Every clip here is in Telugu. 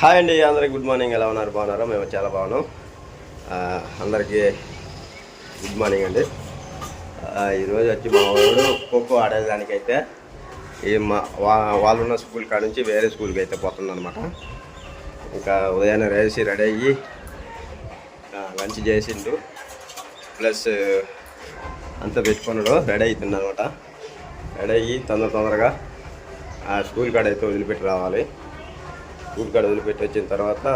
హాయ్ అండి అందరికి గుడ్ మార్నింగ్. ఎలా ఉన్నారు? బాగున్నారా? మేము చాలా బాగున్నాం. అందరికీ గుడ్ మార్నింగ్ అండి. ఈరోజు వచ్చి మా వాడు ఖోఖో ఆడేదానికైతే ఈ మా వా- వాళ్ళు ఉన్న స్కూల్ కాడ నుంచి వేరే స్కూల్కి అయితే పోతుందన్నమాట ఇంకా ఉదయాన్నే రేసి రెడీ అయ్యి లంచ్ చేసిండు. ప్లస్ అంతా పెట్టుకున్నాడు. రెడీ అవుతుంది అనమాట. రెడీ అయ్యి తొందర తొందరగా ఆ స్కూల్ కాడ అయితే వదిలిపెట్టి రావాలి. స్కూల్ కాడ వదిలిపెట్టి వచ్చిన తర్వాత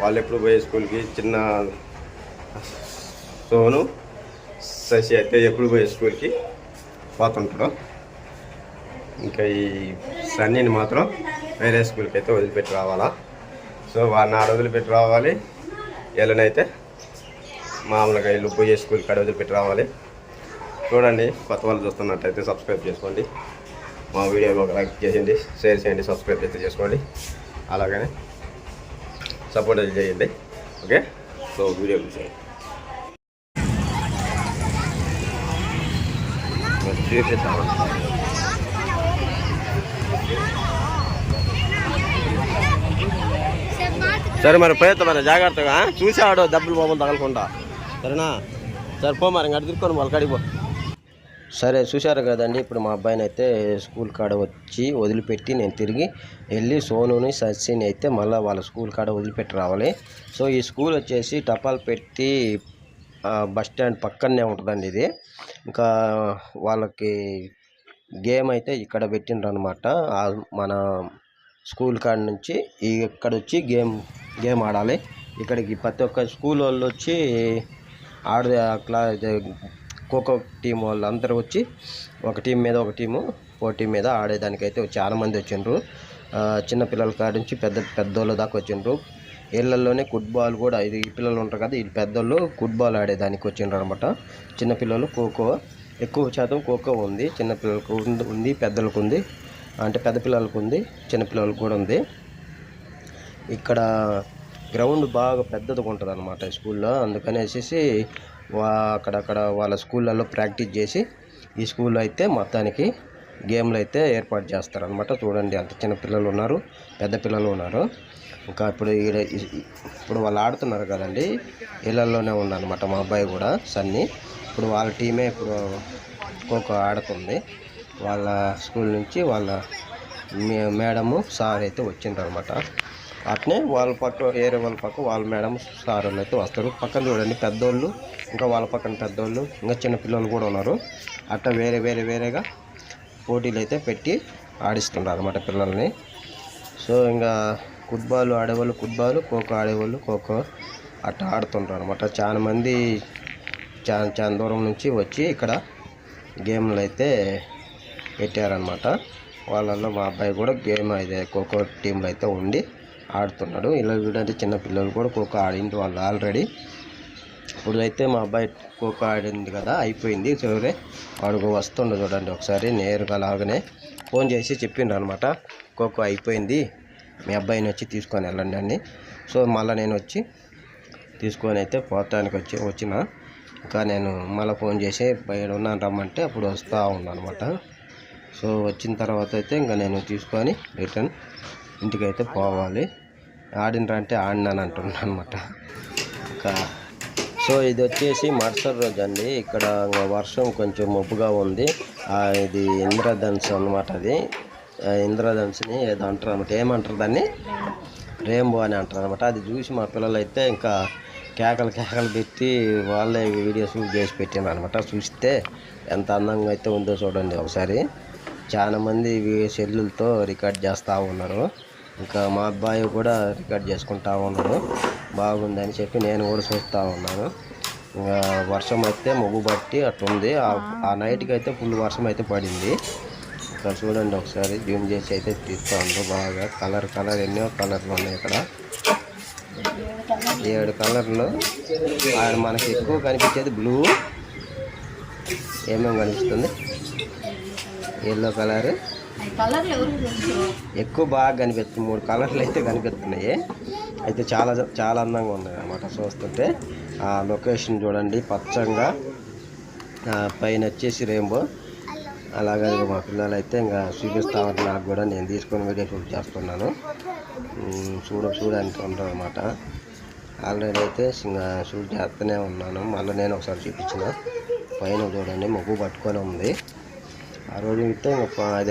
వాళ్ళు ఎప్పుడు పోయే స్కూల్కి? చిన్న సోను శశి అయితే ఎప్పుడు పోయే స్కూల్కి? పోతుంటాడు. ఇంకా ఈ సన్నీని మాత్రం వేరే స్కూల్కి అయితే వదిలిపెట్టి రావాలా? సో వాడిని ఆడ వదిలిపెట్టి రావాలి. ఎలానైతే మామూలుగా ఇల్లు పోయే స్కూల్ కాడ వదిలిపెట్టి రావాలి. చూడండి కొత్త వాళ్ళు చూస్తున్నట్టయితే సబ్స్క్రైబ్ చేసుకోండి. మా వీడియో ఒక లైక్ చేయండి షేర్ చేయండి సబ్స్క్రైబ్ అయితే చేసుకోండి. అలాగనే సపోర్ట్ అయితే చేయండి. ఓకే? సో వీడియో చేయండి చూపిస్తాను సరే మరి ప్రయత్నం మరి జాగ్రత్తగా చూసి ఆడు దెబ్బలు పోమని తగలకుండా. సరేనా? సరే పో మరి ఇంకా తిరుక్కొని వాళ్ళ కాడికి సరే చూశారు కదండి. ఇప్పుడు మా అబ్బాయిని అయితే స్కూల్ కాడ వచ్చి వదిలిపెట్టి నేను తిరిగి వెళ్ళి సోనుని సచిని అయితే మళ్ళీ వాళ్ళ స్కూల్ కాడ వదిలిపెట్టి రావాలి. సో ఈ స్కూల్ వచ్చేసి టపాల్ పెట్టి బస్ స్టాండ్ పక్కనే ఉంటుందండి ఇది. ఇంకా వాళ్ళకి గేమ్ అయితే ఇక్కడ పెట్టిండ్రు అనమాట మన స్కూల్ కాడ నుంచి ఇక్కడ వచ్చి గేమ్ గేమ్ ఆడాలి. ఇక్కడికి ప్రతి ఒక్క స్కూల్ వాళ్ళు వచ్చి ఆడ క్లా ఖోఖో టీం వాళ్ళు అందరూ వచ్చి ఒక టీం మీద ఒక టీము పోటీ మీద ఆడేదానికైతే చాలామంది వచ్చిండ్రు. చిన్నపిల్లల కాడ నుంచి పెద్ద పెద్దోళ్ళ దాకా వచ్చిండ్రు. ఇళ్ళల్లోనే ఫుట్బాల్ కూడా ఇది ఈ పిల్లలు ఉంటారు కదా ఈ పెద్దోళ్ళు ఫుట్బాల్ ఆడేదానికి వచ్చిండ్రు అనమాట చిన్నపిల్లలు ఖోఖో ఎక్కువ శాతం ఖోఖో ఉంది. చిన్నపిల్లలకు ఉంది- ఉంది పెద్దలకు ఉంది. అంటే పెద్ద పిల్లలకు ఉంది చిన్నపిల్లలకు కూడా ఉంది. ఇక్కడ గ్రౌండ్ బాగా పెద్దదిగా ఉంటుంది అనమాట స్కూల్లో. అందుకనేసి వా అక్కడక్కడ వాళ్ళ స్కూళ్ళల్లో ప్రాక్టీస్ చేసి ఈ స్కూల్లో అయితే మొత్తానికి గేమ్లు అయితే ఏర్పాటు చేస్తారనమాట చూడండి అంత చిన్న పిల్లలు ఉన్నారు పెద్ద పిల్లలు ఉన్నారు. ఇంకా ఇప్పుడు ఈడ ఇప్పుడు వాళ్ళు ఆడుతున్నారు కదండి ఇళ్ళల్లోనే ఉందన్నమాట మా అబ్బాయి కూడా సన్ని. ఇప్పుడు వాళ్ళ టీమే ఇప్పుడు ఖోఖో ఆడుతుంది. వాళ్ళ స్కూల్ నుంచి వాళ్ళ మే- మేడము సార్ అయితే వచ్చిండ్రు అనమాట అట్నే వాళ్ళ పక్క వేరే వాళ్ళ పక్క వాళ్ళ మేడం సార్ వాళ్ళు అయితే వస్తారు. పక్కన చూడండి పెద్దోళ్ళు ఇంకా వాళ్ళ పక్కన పెద్దోళ్ళు ఇంకా చిన్న పిల్లలు కూడా ఉన్నారు. అట్లా వేరే వేరే వేరేగా పోటీలు అయితే పెట్టి ఆడిస్తున్నారు అనమాట పిల్లల్ని. సో ఇంకా ఫుట్బాల్ ఆడేవాళ్ళు ఫుట్బాల్ ఖోఖో ఆడేవాళ్ళు ఖోఖో అట్లా ఆడుతుంటారు అనమాట చాలా మంది చాలా చాలా దూరం నుంచి వచ్చి ఇక్కడ గేమ్లు అయితే పెట్టారనమాట వాళ్ళల్లో మా అబ్బాయి కూడా గేమ్ అయితే ఖోఖో టీంలో అయితే ఉండి ఆడుతున్నాడు. ఇలా చూడండి చిన్న పిల్లలు కూడా ఖోఖో ఆడింది వాళ్ళు ఆల్రెడీ ఇప్పుడైతే మా అబ్బాయి ఖోఖో ఆడింది కదా అయిపోయింది. సరే వాడు వస్తుండే చూడండి ఒకసారి నేరుగా లాగానే. ఫోన్ చేసి చెప్పిండ్రు అనమాట ఖోఖో అయిపోయింది మీ అబ్బాయిని వచ్చి తీసుకొని వెళ్ళండి అని. సో మళ్ళీ నేను వచ్చి తీసుకొని అయితే పోతానికి వచ్చి వచ్చిన. ఇంకా నేను మళ్ళీ ఫోన్ చేసి బయట ఉన్నాను రమ్మంటే అప్పుడు వస్తూ ఉన్నాను అనమాట సో వచ్చిన తర్వాత అయితే ఇంకా నేను తీసుకొని రిటర్న్ ఇంటికి అయితే ఆడినరా అంటే ఆడినాను అంటున్నాను అనమాట ఇంకా సో ఇది వచ్చేసి మరుసటి రోజు అండి ఇక్కడ వర్షం కొంచెం మబ్బుగా ఉంది. ఇది ఇంద్రధనుసు అనమాట అది. ఇంద్రధనుసుని ఏదో అంటారు అనమాట ఏమంటారు దాన్ని? రెయిన్బో అని అంటారు అనమాట అది చూసి మా పిల్లలు అయితే ఇంకా కేకలు కేకలు పెట్టి వాళ్ళే వీడియో షూట్ చేసి పెట్టాను అనమాట చూస్తే ఎంత అందంగా అయితే ఉందో చూడండి ఒకసారి. చాలామంది సెల్లులతో రికార్డ్ చేస్తూ ఉన్నారు. ఇంకా మా అబ్బాయి కూడా రికార్డ్ చేసుకుంటా ఉన్నాడు. బాగుందని చెప్పి నేను కూడా చూస్తూ ఉన్నాను. ఇంకా వర్షం అయితే మొగ్గు బట్టి అట్టుంది ఆ- ఆ నైట్కి అయితే ఫుల్ వర్షం అయితే పడింది. ఇక్కడ చూడండి ఒకసారి జూమ్ చేసి అయితే తీస్తూ బాగా. కలర్ కలర్ ఎన్నో కలర్లు ఉన్నాయి ఇక్కడ. ఏడు కలర్లు ఆయన మనకి ఎక్కువ కనిపించేది బ్లూ ఏమేమి కనిపిస్తుంది? ఎల్లో కలర్ ఎక్కువ బాగా కనిపిస్తుంది మూడు కలర్లు అయితే కనిపిస్తున్నాయి అయితే చాలా చాలా అందంగా ఉన్నాయి అన్నమాట చూస్తుంటే. ఆ లొకేషన్ చూడండి పచ్చంగా. పైన వచ్చేసి రెయిన్బో. అలాగే మా పిల్లలు అయితే ఇంకా చూపిస్తామని నాకు కూడా నేను తీసుకొని వీడియో షూట్ చేస్తున్నాను. చూడ చూడడానికి ఉంటాం అనమాట ఆల్రెడీ అయితే ఇంకా షూట్ చేస్తూనే ఉన్నాను. మళ్ళీ నేను ఒకసారి చూపించిన. పైన చూడండి మగ్గు పట్టుకొని ఉంది. ఆ రోజు అయితే ఇంకా ప-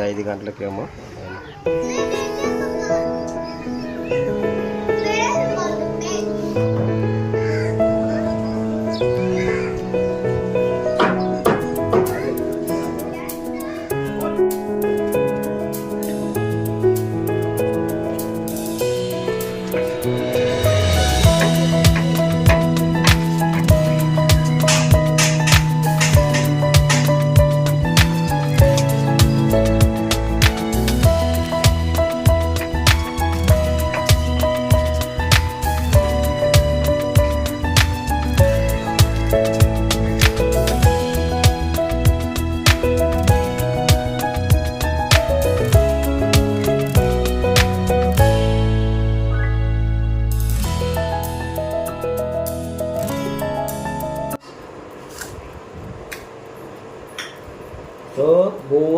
బువ్వ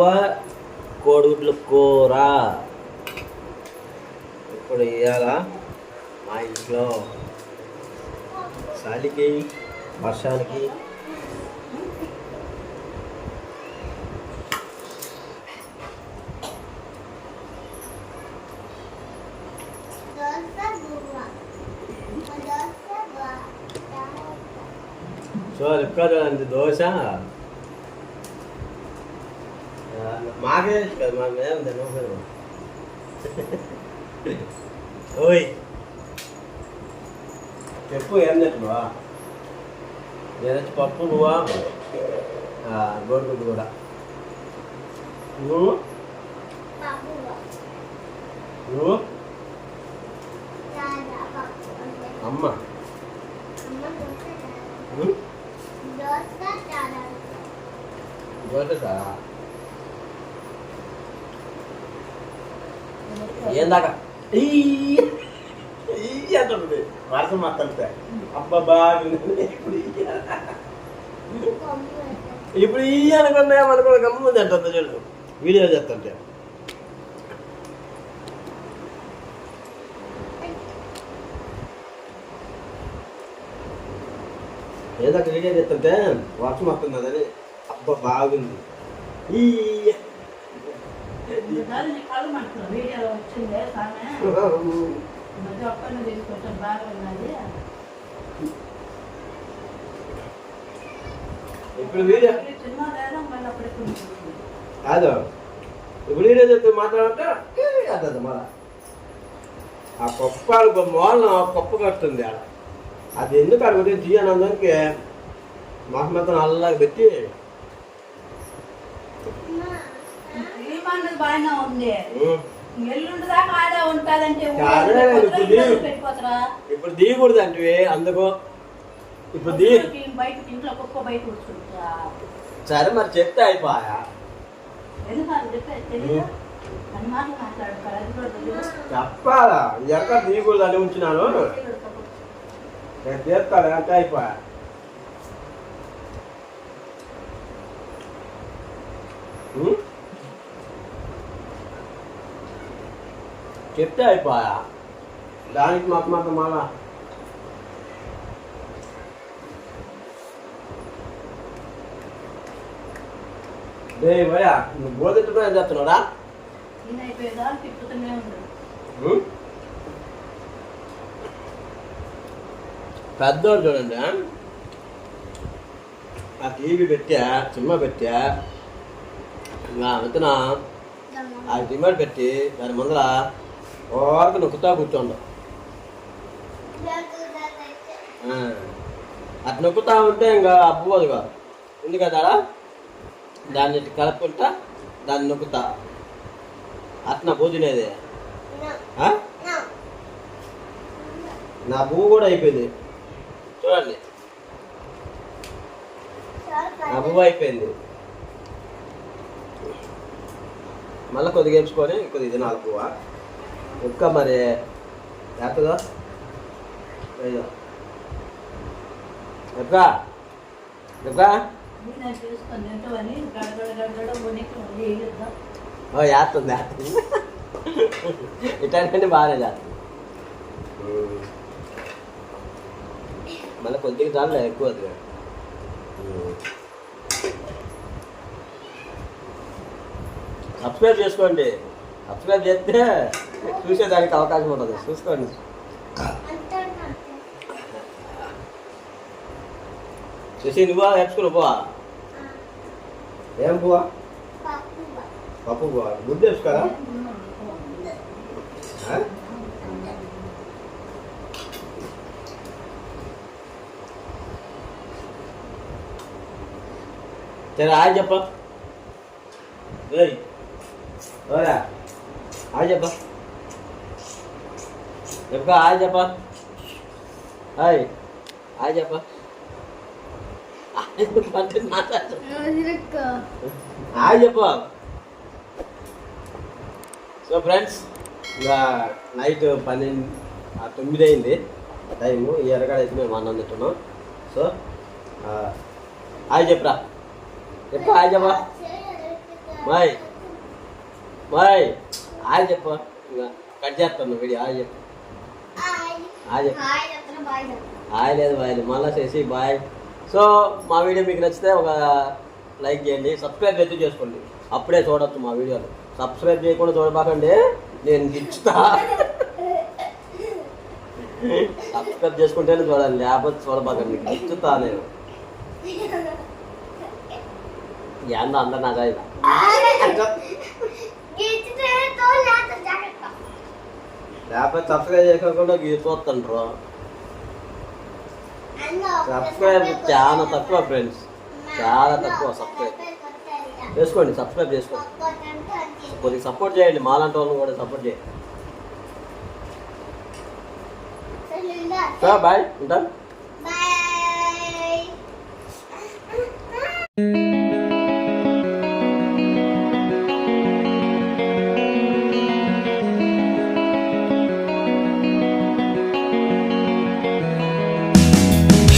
కోడిగుడ్ల కూర. ఇప్పుడు ఇవాళ మా ఇంట్లో చలికి వర్షానికి. సో చూడండి దోశ ఆ, మాకే కదా మా మేము తినకపోయాము ఓయ్. చెప్పు ఏం తింటున్నావా నేను వచ్చి పప్పు నువ్వా? గోడుగుడ్డు కూడా. నువ్వు? నువ్వు? అమ్మ? దోశ ఏం దాకా అంటుంది వర్షం మాట్లాడితే అబ్బా బాగుంది ఇప్పుడు ఇయ్య. ఇప్పుడు ఈ అనుకున్నా అనుకున్న గమ్ముంది అంటుంది చూడు. వీడియో చేస్తుంటే. ఏదో వీడియో చేస్తుంటే వర్షం వస్తుంది అదని అబ్బా బాగుంది ఈ వీడియోలో వచ్చిందే సామె ఒక్కరిని బాగా ఉన్నది ఇప్పుడు వీడియో సినిమా లేదా మళ్ళీ కాదు. ఇప్పుడు వీడియో చెప్తే మాట్లాడంటే అర్థం మళ్ళా. ఆ కొప్ప మూలన కొప్ప కడుతుంది ఆడ. అది ఎందుకు అడిగితే జీవనందానికి మహమ్మతం అల్లాగా పెట్టి ఈ మనది బాగానే ఉంది. ఉం, ఎల్లుండి దాకా ఆడే ఉంటుందంటే ఇప్పుడు లీవ్. పెట్టిపోతారా ఇప్పుడు దిగకూడదు అంటే అందుకు. ఇప్పుడు ది బయట ఇంట్లో కుక్క బయట కూర్చుంటా సరే మరి చెప్తే అయిపోయా. చెప్పాలా? ఎక్కడ దిగకూడదు అని ఉంచినాను? నేను చేస్తాను అంటే అయిపోయా. చెప్తే అయిపోయా? దానికి మాకు మాకు మళ్ళా డే భయ్యా నువ్వు బోధెట్టుకుని ఏం చేస్తున్నావురా? పెద్దోడు చూడండి. ఆ టీవీ పెట్టా సినిమా పెట్టా ఇంకా వెతన ఆ రిమోట్ పెట్టి దాని ముందర ఓరకు నొక్కుతా కూర్చోండు. అటు నొక్కుతా ఉంటే ఇంకా అబ్బోదు కాదు. ఉంది కదా దాన్ని కలుపుకుంటా దాన్ని నొక్కుతా. అట్నా పూజనేది నా పువ్వు కూడా అయిపోయింది. చూడండి. నా పువ్వు అయిపోయింది. మళ్ళీ కొద్దిగా వేసుకొని కొద్దిగా ఇది నాలుగు ఒక్క మరి. ఎక్కదో అయ్యో. ఎక్క ఎక్క నేను చూసుకొని ఇట్లాంటి బాగానే చేస్తుంది మళ్ళీ కొద్దిగా చాలా ఎక్కువ వద్దు సబ్స్క్రైబ్ చేసుకోండి. సబ్స్క్రైబ్ చేస్తే చూసేదానికి అవకాశం ఉండదు. చూసుకోండి. చూసి నువ్వా నేర్చుకుని పోవా? ఏం పోవా? పప్పు పోవా? ముద్ద వేసుకోరా? సరే ఆ చెప్ప. ఏయ్ ఓరా హాయ్ చెప్ప. చెప్ప హాయ్ చెప్ప హాయ్ హాయ్ చెప్ప హాయ్ చెప్ప సో ఫ్రెండ్స్ ఇంకా నైట్ పన్నెండు ఆ, తొమ్మిది అయింది. టైము ఈ ఎరగాడ అయితే మేము అన్నం తింటున్నాం. సో హాయ్ చెప్పరా. చెప్ప హాయ్ చెప్ప. బాయ్ బాయ్ హాయ్ చెప్ప. ఇంకా కట్ చేస్తాను వీడియో హాయ్ చెప్పు. హాయ్. లేదు బాయ్ మళ్ళీ చేసి బాయ్. సో మా వీడియో మీకు నచ్చితే ఒక లైక్ చేయండి సబ్స్క్రైబ్ అయితే చేసుకోండి. అప్పుడే చూడొచ్చు మా వీడియోలు. సబ్స్క్రైబ్ చేయకుండా చూడబాకండి నేను గిచ్చుతా. సబ్స్క్రైబ్ చేసుకుంటేనే చూడండి లేకపోతే చూడబాకండి గిచ్చుతా నేను. ఏందో అందరు నా జాయిదా లేకపోతే సబ్స్క్రైబ్ చేసుకోకుండా గీ చూస్తుండ్రు సబ్స్క్రైబ్ చాలా తక్కువ ఫ్రెండ్స్. చాలా తక్కువ సబ్స్క్రైబ్. చేసుకోండి సబ్స్క్రైబ్ చేసుకోండి. కొద్దిగా సపోర్ట్ చేయండి మాలాంటి వాళ్ళని కూడా సపోర్ట్ చేయండి. బాయ్ ఉంటాను